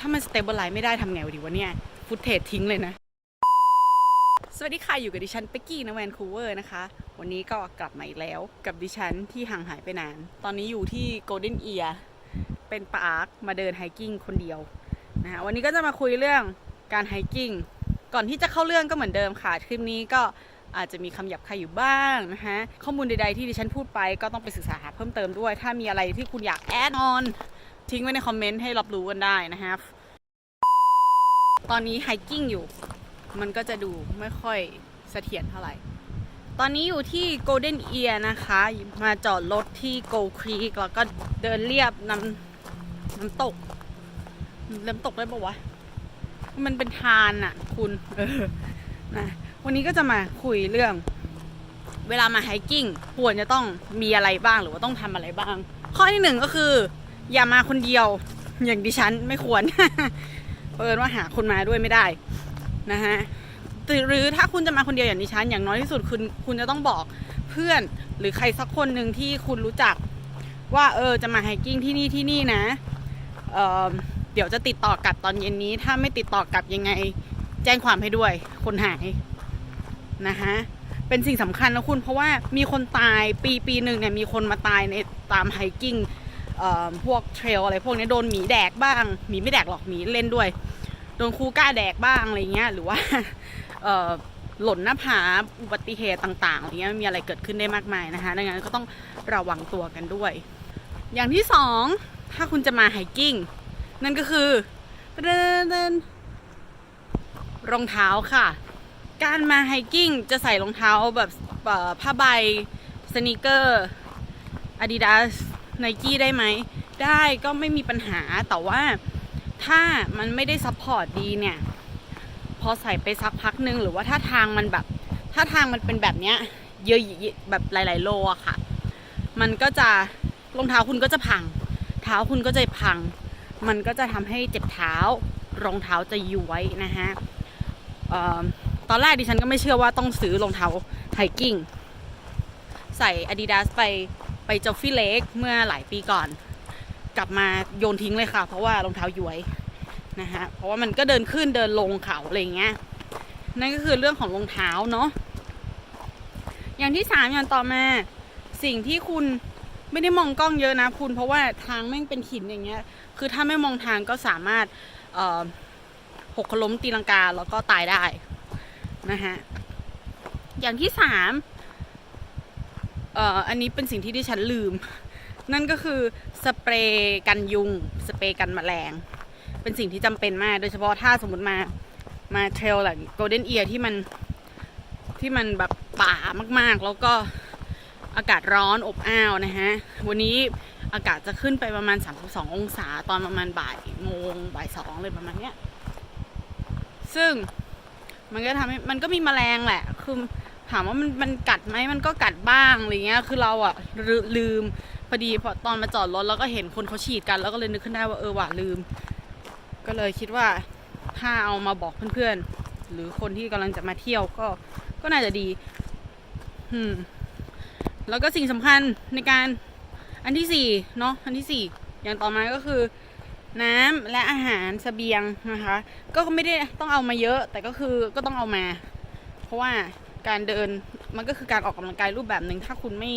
ถ้ามันสเตเบิลไลซ์ไม่ได้ทำไงวะดีวะเนี่ยฟุตเทจทิ้งเลยนะ สวัสดีค่ะ อยู่กับดิฉันเป็กกี้นะแวนคูเวอร์นะคะ วันนี้ก็กลับมาอีกแล้วกับดิฉันที่ห่างหายไปนาน ตอนนี้อยู่ที่โกลเด้นเอียเป็นปาร์คมาเดินไฮกิ้งคนเดียวนะคะวันนี้ก็จะมาคุยเรื่องการไฮกิ้งก่อนที่จะเข้าเรื่องก็เหมือนเดิมค่ะ คลิปนี้ก็อาจจะมีคำหยาบคายอยู่บ้างนะคะข้อมูลใดๆที่ดิฉันพูดไปก็ต้องไปศึกษาหาเพิ่มเติมด้วย ถ้ามีอะไรที่คุณอยากแอดออน ทิ้งไว้ในคอมเมนต์ให้รับรู้กันได้นะครับตอนนี้ไฮกิ้งอยู่ มันก็จะดูไม่ค่อยเสถียรเท่าไหร่ ตอนนี้อยู่ที่ Golden Ear นะคะ มาจอดรถที่ Gold Creek แล้วก็เดินเรียบน้ำน้ำตกน้ำตกได้ปะวะ มันเป็นทานอะคุณเออนะวันนี้ก็จะมาคุยเรื่อง เวลามาไฮกิ้งควรจะต้องมีอะไรบ้างหรือว่าต้องทำอะไรบ้าง ข้อที่หนึ่งก็คือ อย่ามาคนเดียว อย่างดิฉันไม่ควรเปิดว่าหาคนมาด้วยไม่ได้นะฮะหรือถ้าคุณจะมาคนเดียวอย่างดิฉัน อย่างน้อยที่สุดคุณคุณจะต้องบอกเพื่อนหรือใครสักคนหนึ่งที่คุณรู้จัก ว่าเออจะมาไฮกิ้งที่นี่ที่นี่นะเออเดี๋ยวจะติดต่อกลับตอนเย็นนี้ ถ้าไม่ติดต่อกลับยังไง แจ้งความให้ด้วย คนหายนะฮะเป็นสิ่งสำคัญนะคุณเพราะว่ามีคนตายปีปีหนึ่งเนี่ยมีคนมาตายในตามไฮกิ้ง พวกเทรลอะไรพวกนี้โดนหมีแดกบ้างหมีไม่แดกหรอกหมีเล่นด้วย โดนครูก้าแดกบ้างอะไรเงี้ยหรือว่าหล่นหน้าผาอุบัติเหตุต่างๆอะไรเงี้ยมีอะไรเกิดขึ้นได้มากมายนะคะดังนั้นก็ต้องระวังตัวกันด้วย อย่างที่สองถ้าคุณจะมาไฮกิ้งนั่นก็คือเดินรองเท้าค่ะ การมาไฮกิ้งจะใส่รองเท้าแบบผ้าใบสนีเกอร์ Adidas ไนกี้ได้ไหม ได้ก็ไม่มีปัญหาแต่ว่าถ้ามันไม่ได้ซัพพอร์ตดีเนี่ย พอใส่ไปสักพักนึง หรือว่าถ้าทางมันแบบ ถ้าทางมันเป็นแบบเนี้ย เยอะแบบหลาย ๆ โลอะค่ะ มันก็จะรองเท้าคุณก็จะพัง เท้าคุณก็จะพัง มันก็จะทำให้เจ็บเท้ารองเท้าจะย้วยนะฮะออตอนแรกดิฉันก็ไม่เชื่อว่าต้องซื้อรองเท้าไฮกิ้งใส่ Adidas ไป ไปจอฟฟี่เลกเมื่อหลายปีก่อน กลับมาโยนทิ้งเลยค่ะ เพราะว่ารองเท้าย้วยนะฮะเพราะว่ามันก็เดินขึ้นเดินลงเขาอะไรเงี้ยนั่นก็คือเรื่องของรองเท้าเนาะอย่างที่สามอย่างต่อมาสิ่งที่คุณไม่ได้มองกล้องเยอะนะคุณ เพราะว่าทางแม่งเป็นหินอย่างเงี้ย คือถ้าไม่มองทางก็สามารถหกล้มตีลังกาแล้วก็ตายได้นะฮะอย่างที่สาม อ่ออันนี้เป็นสิ่งที่ดิฉันลืม นั่นก็คือสเปรย์กันยุง สเปรย์กันแมลง เป็นสิ่งที่จำเป็นมาก โดยเฉพาะถ้าสมมติมามาเทรลหลังโกลเด้นเอียที่มันที่มันแบบป่ามากๆ แล้วก็อากาศร้อนอบอ้าวนะฮะ วันนี้อากาศจะขึ้นไปประมาณ 32 องศาตอนประมาณบ่ายโมงบ่ายสองเลยประมาณเนี้ย ซึ่งมันก็ทำให้มันก็มีแมลงแหละ คือ ถามว่ามันมันกัดไหมมันก็กัดบ้างอะไรเงี้ย คือเราอะลืลืมพอดีพอตอนมาจอดรถแล้วก็เห็นคนเขาฉีดกันแล้วก็เลยนึกขึ้นได้ว่าเออว่ะลืม ก็เลยคิดว่าถ้าเอามาบอกเพื่อนๆ หรือคนที่กำลังจะมาเที่ยวก็ก็น่าจะดี อืม แล้วก็สิ่งสำคัญในการอันที่สี่เนาะอันที่สี่อย่างต่อมาก็คือ น้ำและอาหารเสบียงนะคะ ก็ไม่ได้ต้องเอามาเยอะ แต่ก็คือก็ต้องเอามา เพราะว่า การเดินมันก็คือการออกกำลังกายรูปแบบหนึ่งถ้าคุณไม่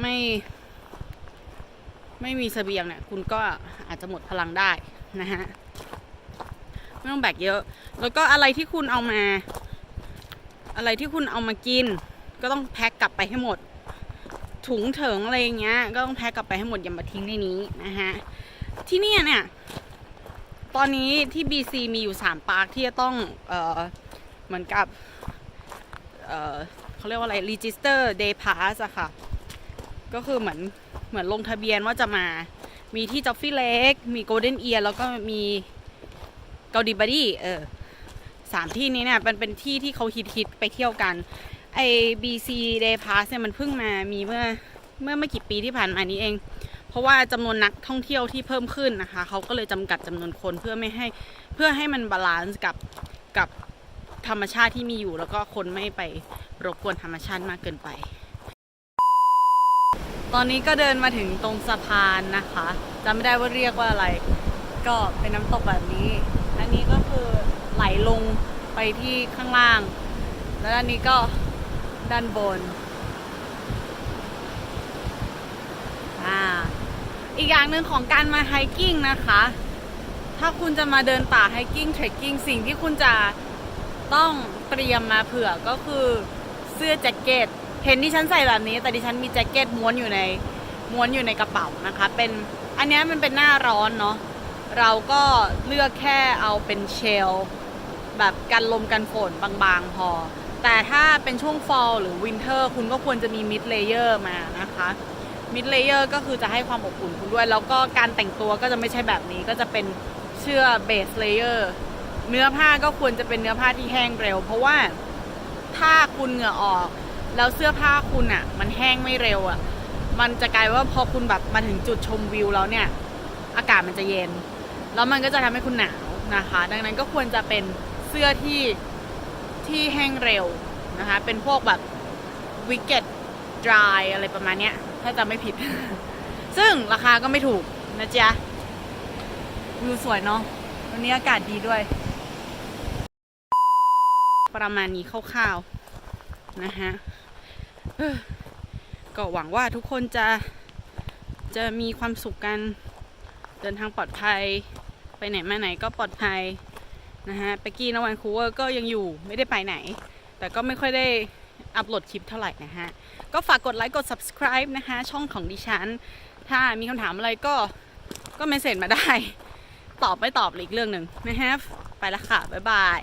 ไม่ ไม่มีเสบียงเนี่ย คุณก็อาจจะหมดพลังได้นะฮะไม่ต้องแบกเยอะ แล้วก็อะไรที่คุณเอามา อะไรที่คุณเอามากิน ก็ต้องแพ็คกลับไปให้หมด ถุงเถิงอะไรอย่างเงี้ย ก็ต้องแพ็คกลับไปให้หมดอย่ามาทิ้งในนี้นะฮะที่นี่เนี่ยตอนนี้ที่ BC มีอยู่สามปาร์คที่จะต้อง เออเหมือนกับ เขาเรียกว่าอะไร register day pass อะค่ะ ก็คือเหมือนเหมือนลงทะเบียนว่าจะมา มีที่จอฟฟี่เล็ก มี Golden Ear แล้วก็มีเกาดีบ d ดี้เออสามที่นี้เนี่ยมันเป็นที่ที่เขาฮิตฮิตๆไปเที่ยวกัน ไอ้ BC Day Pass เนี่ยมันเพิ่งมามีเมื่อเมื่อไม่กี่ปีที่ผ่านมานี้เอง เพราะว่าจำนวนนักท่องเที่ยวที่เพิ่มขึ้นนะคะ เขาก็เลยจำกัดจำนวนคนเพื่อไม่ให้เพื่อให้มันบาลานซ์กับกับ ธรรมชาติที่มีอยู่แล้วก็คนไม่ไปรบกวนธรรมชาติมากเกินไป ตอนนี้ก็เดินมาถึงตรงสะพานนะคะจำไม่ได้ว่าเรียกว่าอะไร ก็เป็นน้ำตกแบบนี้ อันนี้ก็คือไหลลงไปที่ข้างล่าง แล้วอันนี้ก็ด้านบนอีกอย่างหนึ่งของการมาไฮกิ้งนะคะ ถ้าคุณจะมาเดินป่าไฮกิ้งเทรคกิ้งสิ่งที่คุณจะ ต้องเตรียมมาเผื่อก็คือเสื้อแจ็คเก็ต เห็นดิฉันใส่แบบนี้ แต่ดิฉันมีแจ็คเก็ตม้วนอยู่ในม้วนอยู่ในกระเป๋านะคะ เป็นอันนี้มันเป็นหน้าร้อนเนาะเราก็เลือกแค่เอาเป็นเชลแบบกันลมกันฝนบางๆพอ แต่ถ้าเป็นช่วง fall หรือ winter คุณก็ควรจะมี mid layer มานะคะ mid layer ก็คือจะให้ความอบอุ่นคุณด้วย แล้วก็การแต่งตัวก็จะไม่ใช่แบบนี้ก็จะเป็นเสื้อ base layer เเนื้อผ้าก็ควรจะเป็นเนื้อผ้าที่แห้งเร็ว เพราะว่าถ้าคุณเหงื่อออก แล้วเสื้อผ้าคุณอะ่ะ มันแห้งไม่เร็วอะ่ะ มันจะกลายว่าพอคุณแบบมาถึงจุดชมวิวแล้วเนี่ย อากาศมันจะเย็น แล้วมันก็จะทำให้คุณหนาวนะคะ ดังนั้นก็ควรจะเป็นเสื้อที่ที่แห้งเร็วนะคะ เป็นพวกแบบวิกเก็ตดรายอะไรประมาณเนี้ย ถ้าจำไม่ผิด ซึ่งราคาก็ไม่ถูกนะจ๊ะวิวสวยเนาะวันนี้อากาศดีด้วย ประมาณนี้คร่าวๆนะฮะก็หวังว่าทุกคนจะจะมีความสุขกัน เดินทางปลอดภัย ไปไหนมาไหนก็ปลอดภัยนะฮะเปกี้นวันคูเวอร์ก็ยังอยู่ไม่ได้ไปไหน แต่ก็ไม่ค่อยได้อัปโหลดคลิปเท่าไหร่นะฮะ ก็ฝากกดไลค์กด subscribe นะคะ ช่องของดิฉัน ถ้ามีคำถามอะไรก็ก็เมสเซจมาได้ ตอบไม่ตอบหรืออีกเรื่องหนึ่งนะฮะ ไปละค่ะ บ๊ายบาย